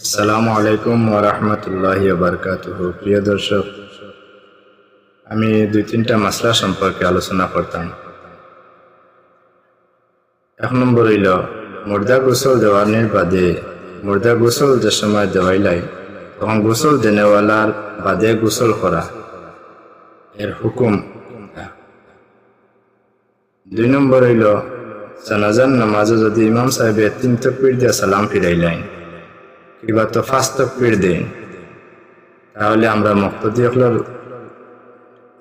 আসসালামু আলাইকুম ওরহমতুল্লাহি বারকাত প্রিয় দর্শক, আমি দুই তিনটা মাসলা সম্পর্কে আলোচনা করতাম। এক নম্বর হইল, মুর্দা গোসল দেওয়ানির বাদে মুর্দা গোসল যে সময় দেওয়াইলাই, তখন গোসল দেনেওয়ালার বাদে গোসল করা, এর হুকুম দুই নম্বর হইল জানাজান নামাজে যদি ইমাম সাহেবে তিন তকবির দিয়ে সালাম ফিরাইলেন কিংবা তো ফার্স্ট তকবির দেন তাহলে আমরা মুক্তদি হলার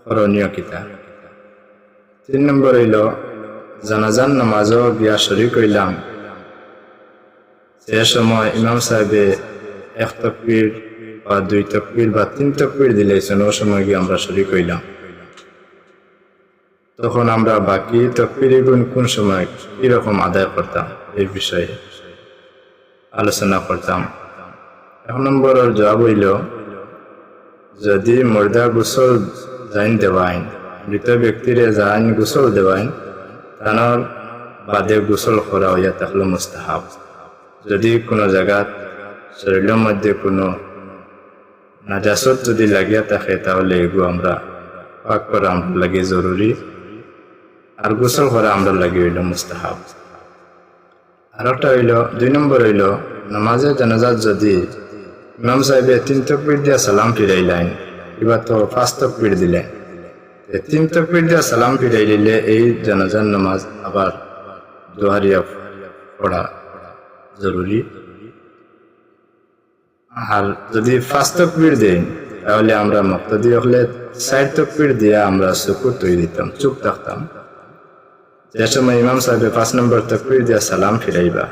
করণীয় কিতা। তিন নম্বর হইল জানাজান নামাজও গিয়া শরিক হইলাম। সে সময় ইমাম সাহেবে এক তকবির বা দুই তকবির বা তিন তকবির দিলেছেন ও সময় গিয়ে আমরা শরিক হইলাম। তখন আমরা বাকি তকবির গুণ কোন সময় কীরকম আদায় করতাম, এই বিষয়ে আলোচনা করতাম। এক নম্বরের জবাব হইল, যদি মুর্দা গোসল জাইন দেওয়াইন, মৃত ব্যক্তিরে জাইন গোসল দেওয়াইন, তানোর বাদে গোসল করা হইয়া থাকল মুস্তাহাব। যদি কোনো জায়গাত শরীরের মধ্যে কোনো নাজাসত যদি লাগিয়া থাকে, তাহলে এগুলো আমরা পাক করা লাগে জরুরি, আর গোসল করা আমরা লাগে হইল মুস্তাহাব। আর একটা হইল, দুই নম্বর হইল নামাজে জানাজাত যদি ইমাম সাহেবে তিন তকবির দিয়া সালাম ফিরাইলেন। এবার তো পাঁচ তকবির দিলেন তিন তকবির দিয়া সালাম ফিরাই দিলে এই জানাজার নামাজ আবার দোহারিয়া পড়া জরুরি। আর যদি পাঁচ তকবির দেন তাহলে আমরা মক্তদি হলে ষাট তকবির দিয়া আমরা চুকুর তৈরি দিতাম, চুপ থাকতাম। যে সময় ইমাম সাহেবে পাঁচ নম্বর তকবির দিয়া সালাম ফিরাইবা,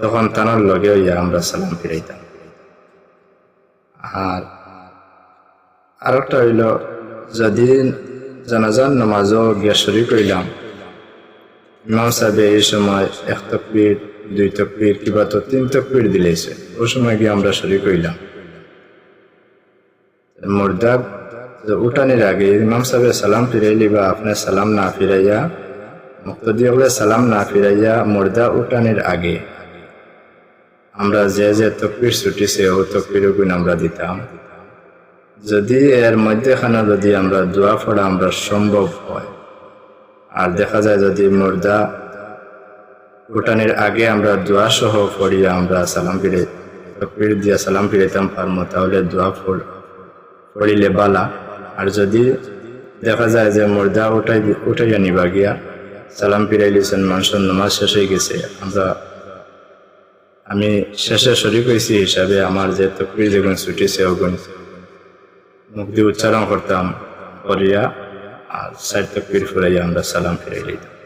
তখন তানোর লগে ইয়া আমরা সালাম ফিরাইতাম। আর আরেকটা হইল, যদি জানাজান নামাজও গিয়া হইলাম ইমাম সাহেবে এই সময় এক তকবির, দুই তকবির কিবা তো তিন তকবির দিলেছে, ওই সময় গিয়ে আমরা শরিক হইলাম। মুর্দা উঠানির আগে ইমাম সাহেব সালাম ফিরাইলি বা আপনার সালাম না ফিরাইয়া মুক্তদি সালাম না ফিরাইয়া মুর্দা উঠানির আগে আমরা যে যে তকবির ছুটিছে ও তকবির গুণ আমরা দিতাম। যদি এর মধ্যেখানে যদি আমরা দোয়া পড়া আমরা সম্ভব হয়। আর দেখা যায় যদি মুর্দা উঠানের আগে আমরা দোয়া সহ পড়িয়া আমরা সালাম ফিরে তকবির দিয়া সালাম ফিরাইতাম পারমো তাহলে দোয়া পড় পড়িলে বালা। আর যদি দেখা যায় যে মুর্দা উঠাই উঠাইয়া নিবা গিয়া, সালাম ফিরাইলিছেন, মানুষের নামাজ শেষ হয়ে গেছে, আমরা আমি শেষে শরিক হয়েছি হিসাবে আমার যে তকবির যেগুন ছুটিছে ওগুন মুক্তি উচ্চারণ করতাম করিয়া আর সাইড তকবির ফুরাইয়া আমরা সালাম ফিরে দিতাম।